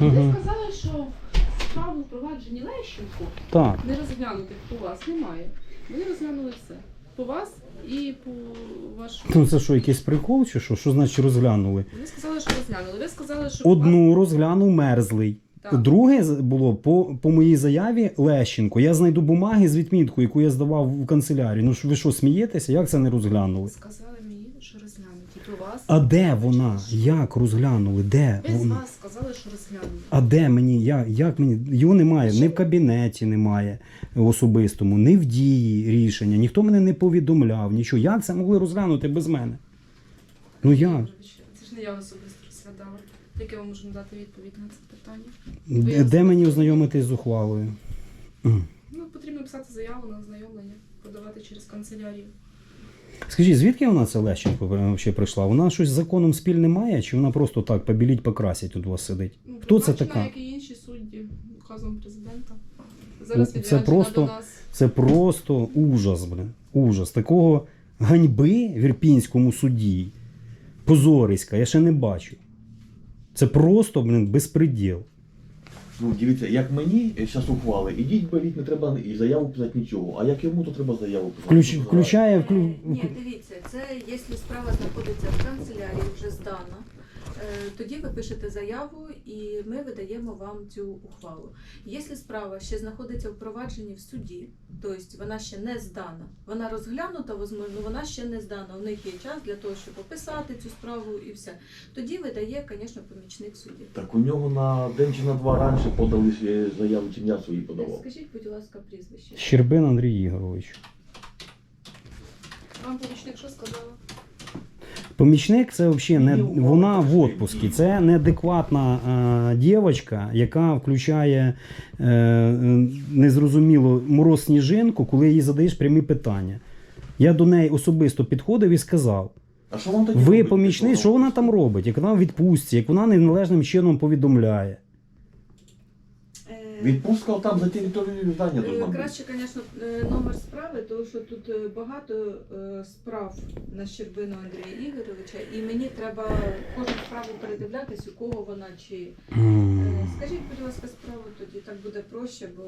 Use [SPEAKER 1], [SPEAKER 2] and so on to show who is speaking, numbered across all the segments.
[SPEAKER 1] Ви
[SPEAKER 2] Угу.
[SPEAKER 1] сказали, що справу впровадженні Лещенко
[SPEAKER 2] Так.
[SPEAKER 1] не розглянутих по вас немає. Вони розглянули все. По вас і по вашому.
[SPEAKER 2] Ну це що, якийсь прикол чи що? Що значить розглянули?
[SPEAKER 1] Ви сказали, що розглянули. Ви сказали, що
[SPEAKER 2] Одну розглянув мерзлий.
[SPEAKER 1] Так.
[SPEAKER 2] Друге з- було по, по моїй заяві Лещенко. Я знайду бумаги з відміткою, яку я здавав в канцелярії. Ну ж ви що, смієтеся? Як це не розглянули?
[SPEAKER 1] Сказали По вас.
[SPEAKER 2] А де вона? Як розглянули? Де
[SPEAKER 1] Ви з
[SPEAKER 2] вона?
[SPEAKER 1] вас сказали, що розглянули.
[SPEAKER 2] А де мені? Я, як мені? Його немає, ні в кабінеті немає особистому, ні в дії рішення. Ніхто мене не повідомляв, нічого. Як це могли розглянути без мене? Ну як?
[SPEAKER 1] Це ж не я особисто розглядала. Як я вам можу надати відповідь на це питання?
[SPEAKER 2] Де, де мені ознайомитись з ухвалою?
[SPEAKER 1] Ну, потрібно писати заяву на ознайомлення, подавати через канцелярію.
[SPEAKER 2] Скажіть, звідки вона це Лещенко взагалі прийшла? Вона щось з законом спільне має, чи вона просто так побіліть, покрасять тут у вас сидить?
[SPEAKER 1] Ну,
[SPEAKER 2] Хто це така?
[SPEAKER 1] Як і інші судді, указом президента.
[SPEAKER 2] Ну,
[SPEAKER 1] Зараз
[SPEAKER 2] це
[SPEAKER 1] відряджена
[SPEAKER 2] просто-
[SPEAKER 1] до нас.
[SPEAKER 2] Це просто ужас, блин. Ужас. Такого ганьби в Ірпінському суді. Позориська, я ще не бачив. Це просто, блин, безпреділ.
[SPEAKER 3] Ну, дивіться, як мені зараз ухвали, ідіть беріть, не треба і заяву писати нічого. А як йому, то треба заяву писати.
[SPEAKER 2] Включ,
[SPEAKER 3] Ну,
[SPEAKER 2] включає. Вклю...
[SPEAKER 4] Е, Ні, дивіться, це якщо справа знаходиться в канцелярії, вже здана. Е, Тоді ви пишете заяву і ми видаємо вам цю ухвалу. Якщо справа ще знаходиться в провадженні в суді, тобто вона ще не здана, вона розглянута, можливо, вона ще не здана. У них є час для того, щоб описати цю справу і все. Тоді видає, звісно, помічник судді.
[SPEAKER 3] Так у нього на день чи на два раніше подали заяву, чим я свої подавав.
[SPEAKER 4] Скажіть, будь ласка, прізвище.
[SPEAKER 2] Щербин Андрій Ігорович.
[SPEAKER 1] Вам помічник що сказала?
[SPEAKER 2] Помічник це взагалі не вона в отпуску. Це неадекватна а, дівчинка, яка включає е, незрозуміло мороз сніжинку, коли їй задаєш прямі питання. Я до неї особисто підходив і сказав:
[SPEAKER 3] А що вам тоді
[SPEAKER 2] ви
[SPEAKER 3] робити
[SPEAKER 2] помічник, що вона там робить? Як вона в відпустці, як вона неналежним чином повідомляє.
[SPEAKER 3] Відпустка там за територією здання
[SPEAKER 4] Е,
[SPEAKER 3] должна бути.
[SPEAKER 4] Краще, звісно, е, номер справи, тому що тут е, багато справ на Щербину Андрія Ігоровича, і мені треба кожну справу передивлятись, у кого вона чи. Скажіть, будь ласка, справу тоді, так буде проще, бо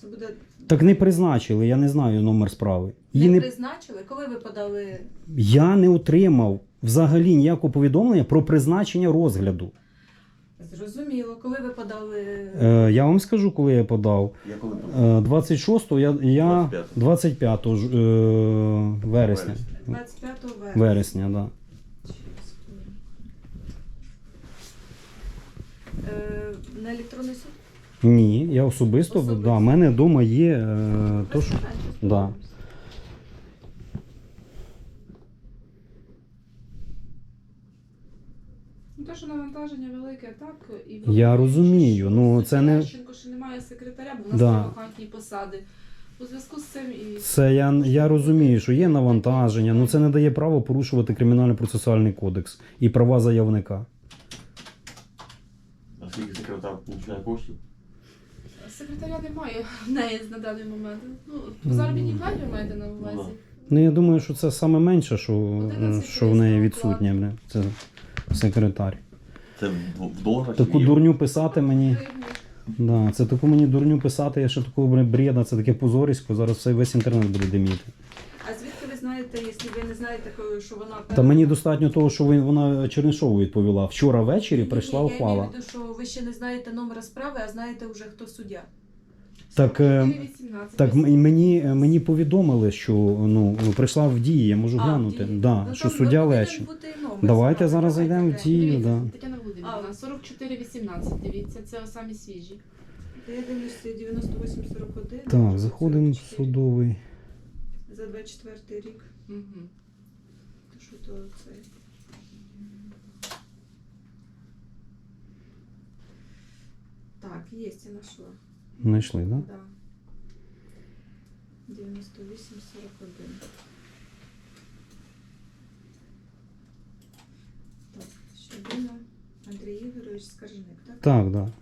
[SPEAKER 4] це буде
[SPEAKER 2] Так не призначили, я не знаю номер справи. Її
[SPEAKER 4] не
[SPEAKER 2] не...
[SPEAKER 4] призначили. Коли ви подали
[SPEAKER 2] Я не отримав взагалі ніякого повідомлення про призначення розгляду.
[SPEAKER 4] Зрозуміло, коли ви подали
[SPEAKER 2] Е, я вам скажу, коли я подав.
[SPEAKER 3] Я коли
[SPEAKER 2] Е, 26-го я, я
[SPEAKER 3] 25.
[SPEAKER 2] 25 ж, е, вересня.
[SPEAKER 4] 25 вересня.
[SPEAKER 2] Вересня, да.
[SPEAKER 4] Е, на електронний суд?
[SPEAKER 2] Ні, я особисто,
[SPEAKER 4] Особисто.
[SPEAKER 2] да, в мене вдома є е, то, що. Да.
[SPEAKER 4] сподіваюся.
[SPEAKER 1] Ну, те, що навантаження велике, так. І
[SPEAKER 2] Я розумію,
[SPEAKER 1] що
[SPEAKER 2] ну, це не-
[SPEAKER 1] Лещенко ще немає секретаря, бо в нас
[SPEAKER 2] Да.
[SPEAKER 1] є вакантні посади. У зв'язку з цим і
[SPEAKER 2] Це я, я розумію, що є навантаження, але це не дає право порушувати кримінально-процесуальний кодекс і права заявника.
[SPEAKER 3] А скільки секретар получає коштів?
[SPEAKER 1] секретаря немає в неї на даний момент. Ну, по заробітній платі ви маєте на увазі.
[SPEAKER 2] Ну я думаю, що це саме менше, що, що в неї відсутнє. бля, Це секретар.
[SPEAKER 3] Це в, доларах?
[SPEAKER 2] Таку дурню писати мені. Да, це таку мені дурню писати, я ще такого бреда, це таке позорісько, зараз все весь інтернет буде диміти.
[SPEAKER 4] А звідки ви знаєте, якщо ви не знаєте, що вона
[SPEAKER 2] Та мені достатньо того, що ви- вона Чернишову відповіла. Вчора ввечері прийшла
[SPEAKER 4] Я
[SPEAKER 2] ухвала.
[SPEAKER 4] маю в виду, що ви ще не знаєте номера справи, а знаєте вже хто суддя.
[SPEAKER 2] Так, е,
[SPEAKER 1] 4,18.
[SPEAKER 2] так мені, мені повідомили, що ну, прийшла в дії, я можу
[SPEAKER 4] А,
[SPEAKER 2] глянути.
[SPEAKER 4] дії.
[SPEAKER 2] Да,
[SPEAKER 4] Ну,
[SPEAKER 2] що суддя
[SPEAKER 4] повинен
[SPEAKER 2] Лечин. Давайте зараз зайдемо в дію.
[SPEAKER 1] Дивіться,
[SPEAKER 2] да.
[SPEAKER 1] Тетяна Володимирівна, 44,18, дивіться, це самі свіжі.
[SPEAKER 4] Я дивлюся 9841.
[SPEAKER 2] Так, заходимо в судовий.
[SPEAKER 4] За 24 рік.
[SPEAKER 1] Угу.
[SPEAKER 4] То що то це? Так, є, я знайшла.
[SPEAKER 2] Знайшли, так? Да?
[SPEAKER 4] Да. 9841. Так, Щербина Андрій Ігорович Скаржник, так?
[SPEAKER 2] Так, так. Да.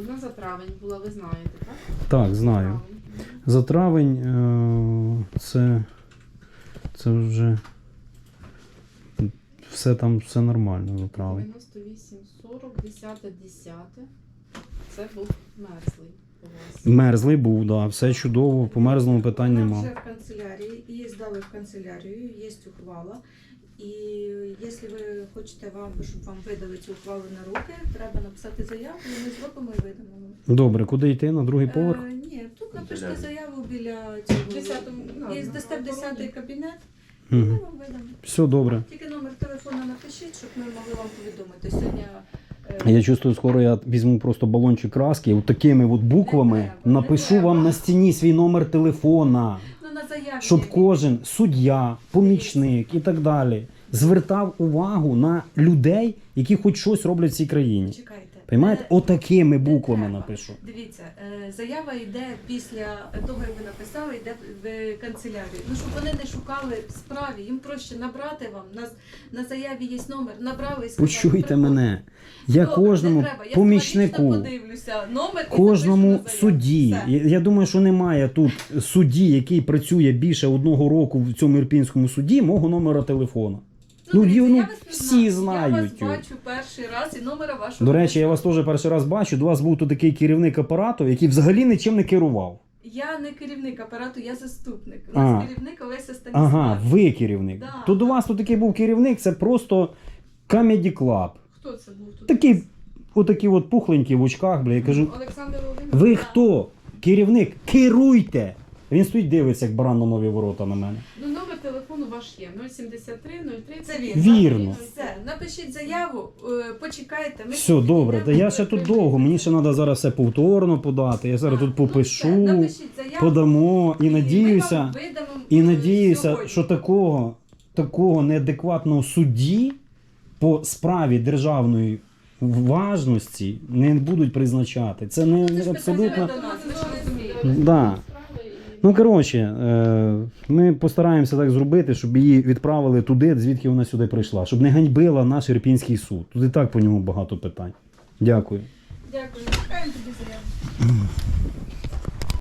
[SPEAKER 1] Одна за травень була, ви знаєте, так?
[SPEAKER 2] Так, знаю. За травень е, це, це вже все там все нормально за травень.
[SPEAKER 1] 98, 40, 10, 10. Це був мерзлий у вас.
[SPEAKER 2] Мерзлий був, да, все чудово, по мерзлому питань
[SPEAKER 4] Вона
[SPEAKER 2] нема.
[SPEAKER 4] вже в канцелярії, її здали в канцелярію, є ухвала. І якщо ви хочете вам, щоб вам видали цю ухвалу на руки, треба написати заяву, і ми зробимо і видамо. вам.
[SPEAKER 2] Добре, куди йти? На другий поверх?
[SPEAKER 4] Е, ні, тут
[SPEAKER 3] Канцелярія.
[SPEAKER 4] заяву біля цього.
[SPEAKER 1] В 10-му, ну,
[SPEAKER 4] І
[SPEAKER 1] на
[SPEAKER 4] 10 кабінет, і ми
[SPEAKER 2] Угу.
[SPEAKER 4] вам видамо.
[SPEAKER 2] Все добре.
[SPEAKER 4] Тільки номер телефону напишіть, щоб ми могли вам повідомити. Сьогодні е,
[SPEAKER 2] Я чувствую, скоро я візьму просто балончик краски, от такими от буквами
[SPEAKER 4] Не треба, не
[SPEAKER 2] напишу вам на стіні свій номер телефона. Щоб кожен суддя, помічник і так далі звертав увагу на людей, які хоч щось роблять в цій країні.
[SPEAKER 4] Чекайте.
[SPEAKER 2] Понимаєте?
[SPEAKER 4] Е,
[SPEAKER 2] Отакими буквами напишу.
[SPEAKER 4] Дивіться, е, заява йде після того, як ви написали, йде в канцелярію. Ну, щоб вони не шукали в справі, їм проще набрати вам. На, на заяві є номер, набрали і сказали.
[SPEAKER 2] Почуйте
[SPEAKER 4] «Приходь».
[SPEAKER 2] мене. Я
[SPEAKER 4] Добре,
[SPEAKER 2] кожному
[SPEAKER 4] не треба. Я
[SPEAKER 2] помічнику,
[SPEAKER 4] схематично подивлюся номер і
[SPEAKER 2] кожному
[SPEAKER 4] запишу на заяву.
[SPEAKER 2] судді.
[SPEAKER 4] Все.
[SPEAKER 2] Я, я думаю, що немає тут судді, який працює більше одного року в цьому ірпінському суді, мого номера телефона. Ну,
[SPEAKER 4] дивіться,
[SPEAKER 2] ну,
[SPEAKER 4] я вас не
[SPEAKER 2] всі
[SPEAKER 4] знаю.
[SPEAKER 2] знають
[SPEAKER 4] Я вас бачу перший раз і номера вашого.
[SPEAKER 2] До речі, я вас теж перший раз бачу. До вас був тут такий керівник апарату, який взагалі нічим не керував.
[SPEAKER 4] Я не керівник апарату, я заступник. У
[SPEAKER 2] А.
[SPEAKER 4] нас керівник Олеся Станіслав.
[SPEAKER 2] Ага, ви керівник.
[SPEAKER 4] Да.
[SPEAKER 2] То до вас тут такий був керівник, це просто Comedy Club.
[SPEAKER 1] Хто це був тут?
[SPEAKER 2] Такий, отакий от пухленький в очках, бля. Я кажу,
[SPEAKER 1] Олександр Володимирович.
[SPEAKER 2] ви хто? Керівник, керуйте! Він стоїть, дивиться, як баран на нові ворота на мене.
[SPEAKER 1] Ну, номер телефону ваш є. 073 03
[SPEAKER 4] Це він.
[SPEAKER 2] Вірно.
[SPEAKER 4] Все, напишіть заяву, е, почекайте. Ми
[SPEAKER 2] Все, добре. Та я ще тут довго. Мені ще треба зараз все повторно подати. Я зараз
[SPEAKER 4] А,
[SPEAKER 2] тут
[SPEAKER 4] ну,
[SPEAKER 2] попишу,
[SPEAKER 4] все, напишіть заяву,
[SPEAKER 2] подамо і
[SPEAKER 4] ми
[SPEAKER 2] надіюся.
[SPEAKER 4] вам видамо,
[SPEAKER 2] І
[SPEAKER 4] е,
[SPEAKER 2] надіюся,
[SPEAKER 4] сьогодні.
[SPEAKER 2] що такого, такого неадекватного судді по справі державної важності не будуть призначати. Це не
[SPEAKER 4] Це ж
[SPEAKER 2] абсолютно.
[SPEAKER 4] питання до нас, ви ж розумієте.
[SPEAKER 2] Да. Ну коротше, е, ми постараємося так зробити, щоб її відправили туди, звідки вона сюди прийшла, щоб не ганьбила наш Ірпінський суд. Тут і так по ньому багато питань. Дякую.
[SPEAKER 4] Дякую.